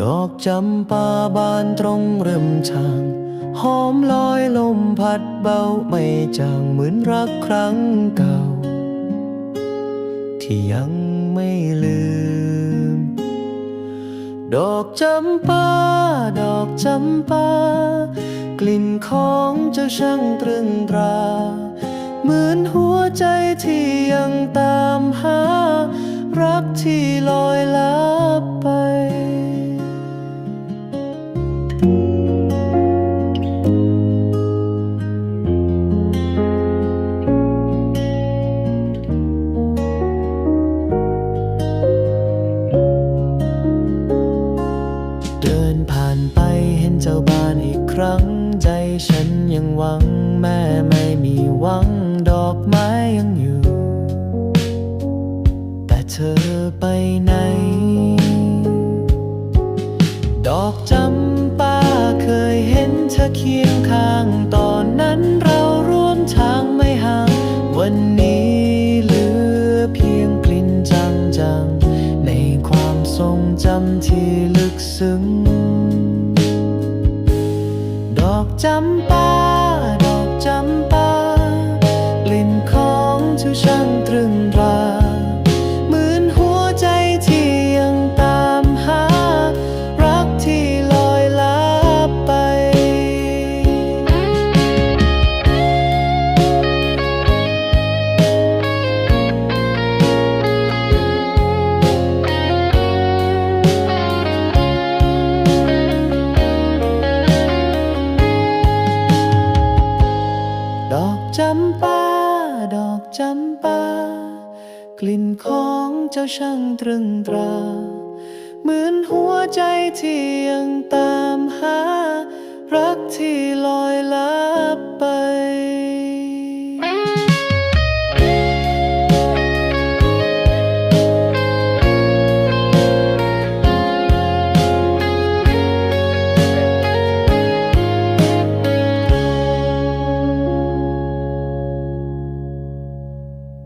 ดอกจำปาบานตรงเริ่มทางหอมลอยลมพัดเบาไม่จางเหมือนรักครั้งเก่า ที่ยังไม่ลืม ดอกจำปา ดอกจำปา กลิ่นของเจ้าช่างตรึงตรา เหมือนหัวใจที่ยังตามหา เดินผ่านไปเห็นเจ้าบ้านอีกครั้ง ใจฉันยังหวังแม่ไม่มีหวังดอกไม้ยังอยู่ แต่เธอไปไหน ดอกจำปาเคยเห็นเธอเคียงข้าง ตอนนั้นเราร่วมทางไม่ห่าง วันนี้เหลือเพียงกลิ่นจางๆ ในความทรงจำที่ลึก ซึ้ง ดอกจำปา จำปา ดอกจำปา กลิ่นของเจ้าช่างตรึงตรา เหมือนหัวใจที่